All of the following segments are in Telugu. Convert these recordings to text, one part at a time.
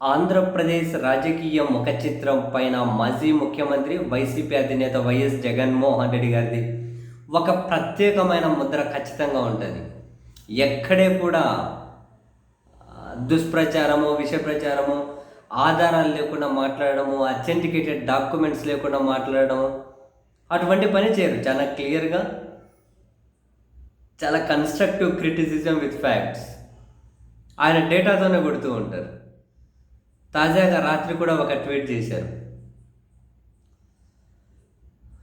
ఆంధ్రప్రదేశ్ రాజకీయ ముఖ చిత్రం పైన మాజీ ముఖ్యమంత్రి వైసీపీ అధినేత వైఎస్ జగన్మోహన్ రెడ్డి గారిది ఒక ప్రత్యేకమైన ముద్ర ఖచ్చితంగా ఉంటుంది. ఎక్కడే కూడా దుష్ప్రచారము విష ప్రచారము ఆధారాలు లేకుండా మాట్లాడడము అథెంటికేటెడ్ డాక్యుమెంట్స్ లేకుండా మాట్లాడడము అటువంటి పని చేయరు. చాలా క్లియర్గా చాలా కన్స్ట్రక్టివ్ క్రిటిసిజం విత్ ఫ్యాక్ట్స్ ఆయన డేటాతోనే కొడుతూ ఉంటారు. తాజాగా రాత్రి కూడా ఒక ట్వీట్ చేశారు.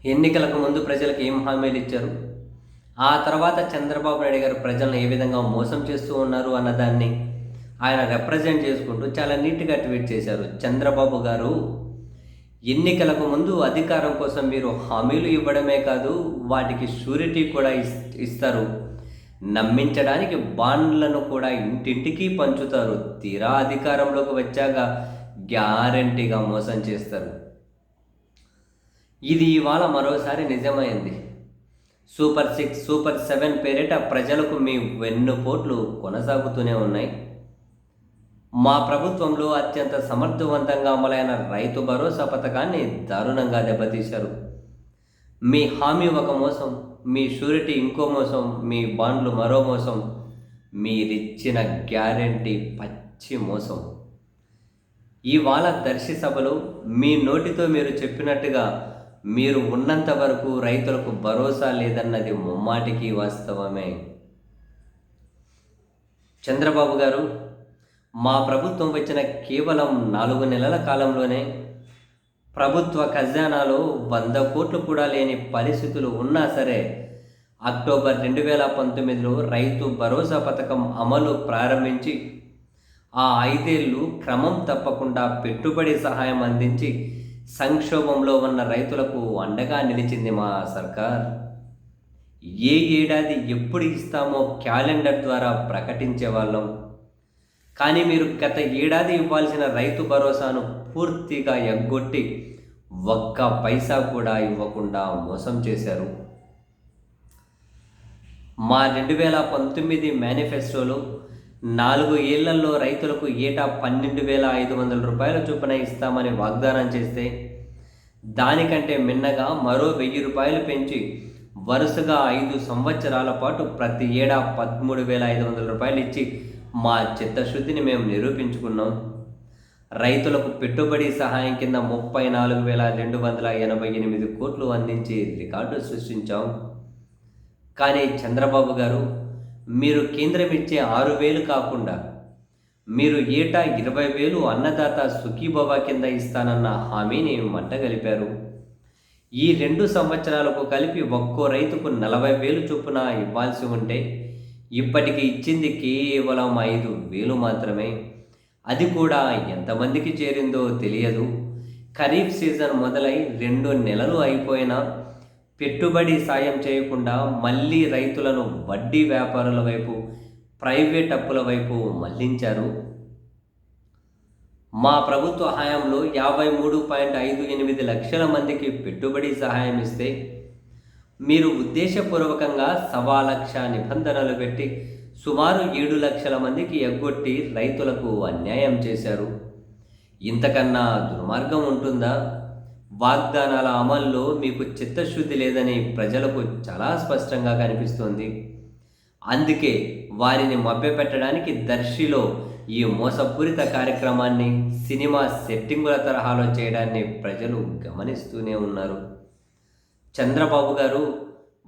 ఎన్నికలకు ముందు ప్రజలకు ఏం హామీలు ఇచ్చారు? ఆ తర్వాత చంద్రబాబు నాయుడు గారు ప్రజలను ఏ విధంగా మోసం చేస్తూ ఉన్నారు అన్నదాన్ని ఆయన రిప్రజెంట్ చేసుకుంటూ చాలా నీట్గా ట్వీట్ చేశారు. చంద్రబాబు గారు ఎన్నికలకు ముందు అధికారం కోసం మీరు హామీలు ఇవ్వడమే కాదు వాటికి షూరిటీ కూడా ఇస్- ఇస్తారు. నమ్మించడానికి బాండ్లను కూడా ఇంటింటికి పంచుతారు. తీరా అధికారంలోకి వచ్చాక గ్యారంటీగా మోసం చేస్తారు. ఇది ఇవాళ మరోసారి నిజమైంది. సూపర్ సిక్స్ సూపర్ సెవెన్ పేరిట ప్రజలకు మీ వెన్నుపోట్లు కొనసాగుతూనే ఉన్నాయి. మా ప్రభుత్వంలో అత్యంత సమర్థవంతంగా అమలైన రైతు భరోసా పథకాన్ని దారుణంగా దెబ్బతీశారు. మీ హామీ ఒక మోసం మీ షూరిటీ ఇంకో మోసం మీ బాండ్లు మరో మోసం మీరిచ్చిన గ్యారంటీ పచ్చి మోసం. ఇవాళ దర్శి సభలో మీ నోటితో మీరు చెప్పినట్టుగా మీరు ఉన్నంత వరకు రైతులకు భరోసా లేదన్నది ముమ్మాటికి వాస్తవమే. చంద్రబాబు గారు మా ప్రభుత్వం వచ్చిన కేవలం నాలుగు నెలల కాలంలోనే ప్రభుత్వ ఖజానాలో వంద కోట్లు కూడా లేని పరిస్థితులు ఉన్నా సరే అక్టోబర్ రెండు వేల పంతొమ్మిదిలో రైతు భరోసా పథకం అమలు ప్రారంభించి ఆ ఐదేళ్ళు క్రమం తప్పకుండా పెట్టుబడి సహాయం అందించి సంక్షోభంలో ఉన్న రైతులకు అండగా నిలిచింది మా సర్కార్. ఏ ఏడాది ఎప్పుడు ఇస్తామో క్యాలెండర్ ద్వారా ప్రకటించే వాళ్ళం. కానీ మీరు గత ఏడాది ఇవ్వాల్సిన రైతు భరోసాను పూర్తిగా ఎగ్గొట్టి ఒక్క పైసా కూడా ఇవ్వకుండా మోసం చేశారు. మా రెండు వేల పంతొమ్మిది మేనిఫెస్టోలో నాలుగు ఏళ్ళలో రైతులకు ఏటా పన్నెండు వేల ఐదు వందల రూపాయల చొప్పున ఇస్తామని వాగ్దానం చేస్తే దానికంటే మిన్నగా మరో వెయ్యి రూపాయలు పెంచి వరుసగా ఐదు సంవత్సరాల పాటు ప్రతి ఏడా పదమూడు వేల ఐదు వందల రూపాయలు ఇచ్చి మా చిత్తశుద్ధిని మేము నిరూపించుకున్నాం. రైతులకు పెట్టుబడి సహాయం కింద ముప్పై నాలుగు వేల రెండు వందల ఎనభై ఎనిమిది కోట్లు అందించి రికార్డు సృష్టించాం. కానీ చంద్రబాబు గారు మీరు కేంద్రం ఇచ్చే ఆరు వేలు కాకుండా మీరు ఏటా ఇరవై వేలు అన్నదాత సుఖీబాబా కింద ఇస్తానన్న హామీని మంటగలిపారు ఈ రెండు సంవత్సరాలకు కలిపి ఒక్కో రైతుకు నలభై వేలు చొప్పున ఇవ్వాల్సి ఉంటే ఇప్పటికి ఇచ్చింది కేవలం ఐదు వేలు మాత్రమే. అది కూడా ఎంతమందికి చేరిందో తెలియదు. ఖరీఫ్ సీజన్ మొదలై రెండు నెలలు అయిపోయినా పెట్టుబడి సాయం చేయకుండా మళ్ళీ రైతులను వడ్డీ వ్యాపారుల వైపు ప్రైవేట్ అప్పుల వైపు మళ్ళించారు. మా ప్రభుత్వ హయాంలో యాభై మూడు పాయింట్ ఐదు ఎనిమిది లక్షల మందికి పెట్టుబడి సహాయం ఇస్తే మీరు ఉద్దేశపూర్వకంగా సవా లక్ష నిబంధనలు పెట్టి సుమారు ఏడు లక్షల మందికి ఎగ్గొట్టి రైతులకు అన్యాయం చేశారు. ఇంతకన్నా దుర్మార్గం ఉంటుందా? వాగ్దానాల అమల్లో మీకు చిత్తశుద్ధి లేదని ప్రజలకు చాలా స్పష్టంగా కనిపిస్తోంది. అందుకే వారిని మభ్యపెట్టడానికి దర్శిలో ఈ మోసపూరిత కార్యక్రమాన్ని సినిమా సెట్టింగుల తరహాలో చేయడాన్ని ప్రజలు గమనిస్తూనే ఉన్నారు. చంద్రబాబు గారు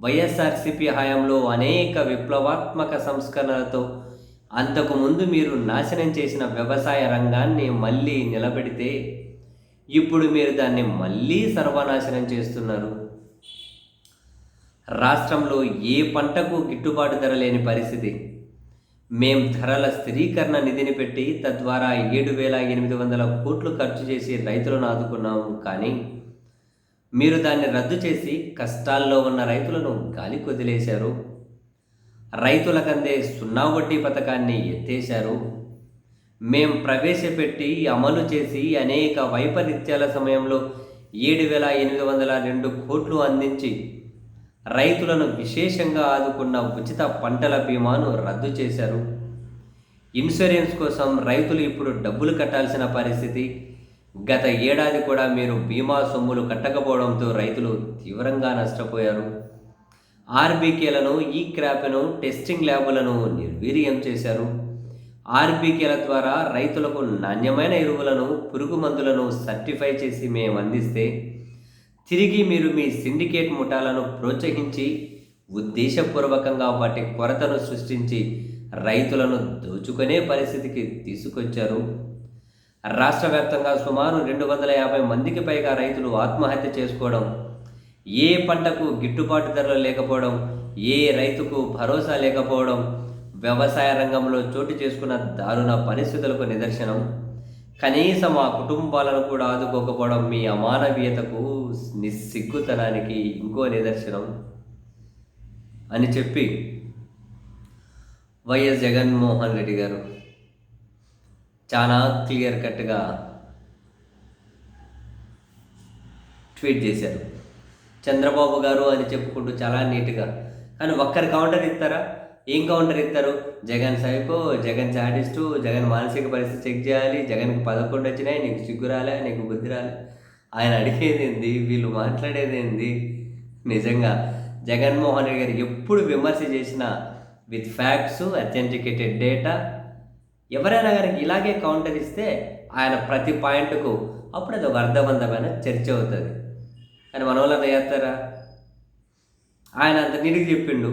వైఎస్ఆర్సిపి హయాంలో అనేక విప్లవాత్మక సంస్కరణలతో అంతకుముందు మీరు నాశనం చేసిన వ్యవసాయ రంగాన్ని మళ్ళీ నిలబెడితే ఇప్పుడు మీరు దాన్ని మళ్ళీ సర్వనాశనం చేస్తున్నారు. రాష్ట్రంలో ఏ పంటకు గిట్టుబాటు ధర లేని పరిస్థితి. మేం ధరల స్థిరీకరణ నిధిని పెట్టి తద్వారా ఏడు వేల ఎనిమిది వందల కోట్లు ఖర్చు చేసి రైతులను ఆదుకున్నాము కానీ మీరు దాన్ని రద్దు చేసి కష్టాల్లో ఉన్న రైతులను గాలి కొదిలేశారు. రైతులకందే సున్నా వడ్డీ పథకాన్ని ఎత్తేశారు. మేం ప్రవేశపెట్టి అమలు చేసి అనేక వైపరీత్యాల సమయంలో ఏడు వేల ఎనిమిది వందల రెండు కోట్లు అందించి రైతులను విశేషంగా ఆదుకున్న ఉచిత పంటల బీమాను రద్దు చేశారు. ఇన్సూరెన్స్ కోసం రైతులు ఇప్పుడు డబ్బులు కట్టాల్సిన పరిస్థితి గత ఏడాది కూడా మీరు బీమా సొమ్ములు కట్టకపోవడంతో రైతులు తీవ్రంగా నష్టపోయారు. ఆర్బీకేలను ఈ క్రాప్ను టెస్టింగ్ ల్యాబులను నిర్వీర్యం చేశారు. ఆర్బీకేల ద్వారా రైతులకు నాణ్యమైన ఎరువులను పురుగు మందులను సర్టిఫై చేసి మేము అందిస్తే తిరిగి మీరు మీ సిండికేట్ ముఠాలను ప్రోత్సహించి ఉద్దేశపూర్వకంగా వాటి కొరతను సృష్టించి రైతులను దోచుకునే పరిస్థితికి తీసుకొచ్చారు. రాష్ట్ర వ్యాప్తంగా సుమారు రెండు వందల యాభై మందికి పైగా రైతులు ఆత్మహత్య చేసుకోవడం ఏ పంటకు గిట్టుబాటు ధరలు లేకపోవడం ఏ రైతుకు భరోసా లేకపోవడం వ్యవసాయ రంగంలో చోటు చేసుకున్న దారుణ పరిస్థితులకు నిదర్శనం. కనీసం ఆ కుటుంబాలను కూడా ఆదుకోకపోవడం మీ అమానవీయతకు నిస్సిగ్గుతనానికి ఇంకో నిదర్శనం అని చెప్పి వైఎస్ జగన్మోహన్ రెడ్డి గారు. చాలా క్లియర్ కట్గా ట్వీట్ చేశారు. చంద్రబాబు గారు అని చెప్పుకుంటూ చాలా నీట్గా. కానీ ఒక్కరి కౌంటర్ ఇస్తారా? ఏం కౌంటర్ ఇస్తారు? జగన్ సైకో జగన్ చాటిస్టు జగన్ మానసిక పరిస్థితి చెక్ చేయాలి జగన్కి పదకొండు వచ్చినాయి నీకు సిగ్గు రాలే నీకు బుద్ధి రాలే. ఆయన అడిగేది ఏంది? వీళ్ళు మాట్లాడేది ఏంది? నిజంగా జగన్మోహన్ రెడ్డి గారు ఎప్పుడు విమర్శ చేసినా విత్ ఫ్యాక్ట్స్ అథెంటికేటెడ్ డేటా ఎవరైనా కనుక ఇలాగే కౌంటర్ ఇస్తే ఆయన ప్రతి పాయింట్కు అప్పుడు అది ఒక అర్థవంతమైన చర్చ అవుతుంది. కానీ మన వాళ్ళు చేస్తారా? ఆయన అంత నీటికి చెప్పిండు.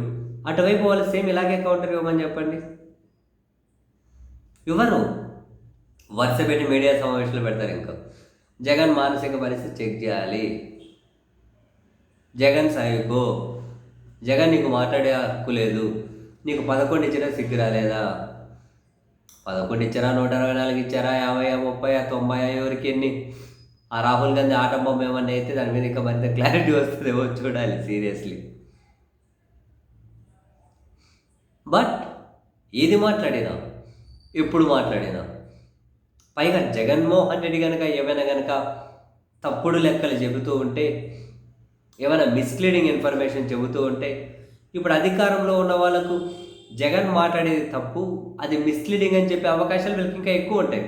అటువైపు వాళ్ళు సేమ్ ఇలాగే కౌంటర్ ఇవ్వమని చెప్పండి. ఇవ్వరు వరుస పెట్టి మీడియా సమావేశాలు పెడతారు ఇంకా. జగన్ మానసిక పరిస్థితి చెక్ చేయాలి. జగన్ సాయికో జగన్ నీకు మాట్లాడే హక్కు లేదు. నీకు పదకొండు ఇచ్చినా సిగ్గు రాలేదా? పదకొండు ఇచ్చారా నూట అరవై నాలుగు ఇచ్చారా యాభై ముప్పై తొంభై ఎవరికి ఎన్ని? ఆ రాహుల్ గాంధీ ఆట బొమ్మ ఏమన్నా అయితే దాని మీద ఇంకా మంచి క్లారిటీ వస్తుందేమో చూడాలి సీరియస్లీ బట్ ఏది మాట్లాడినా ఎప్పుడు మాట్లాడినా పైగా జగన్మోహన్ రెడ్డి కనుక ఏమైనా కనుక తప్పుడు లెక్కలు చెబుతూ ఉంటే ఏమైనా మిస్లీడింగ్ ఇన్ఫర్మేషన్ చెబుతూ ఉంటే ఇప్పుడు అధికారంలో ఉన్న వాళ్ళకు జగన్ మాట్లాడేది తప్పు అది మిస్లీడింగ్ అని చెప్పే అవకాశాలు వీళ్ళకి ఇంకా ఎక్కువ ఉంటాయి.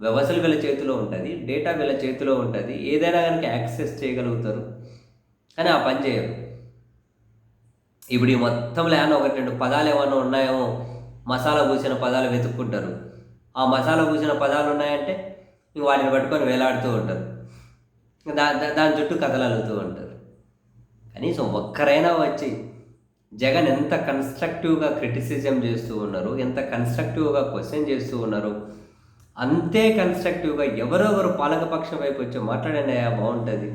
వ్యవస్థలు వీళ్ళ చేతిలో ఉంటుంది డేటా వీళ్ళ చేతిలో ఉంటుంది ఏదైనా కనుక యాక్సెస్ చేయగలుగుతారు కానీ ఆ పని చేయరు. ఇప్పుడు ఈ మొత్తంలో ఏమన్నా ఒకటి రెండు పదాలు ఏమన్నా ఉన్నాయేమో మసాలా పూసిన పదాలు వెతుక్కుంటారు. ఆ మసాలా పూసిన పదాలు ఉన్నాయంటే వాటిని పట్టుకొని వేలాడుతూ ఉంటారు. దా దాని చుట్టూ కథలు అలుగుతూ ఉంటారు. కనీసం ఒక్కరైనా వచ్చి జగన్ ఎంత కన్స్ట్రక్టివ్గా క్రిటిసిజం చేస్తూ ఉన్నారు ఎంత కన్స్ట్రక్టివ్గా క్వశ్చన్ చేస్తూ ఉన్నారు అంతే కన్స్ట్రక్టివ్గా ఎవరెవరు పాలకపక్షం వైపు వచ్చి మాట్లాడినాయా బాగుంటుంది.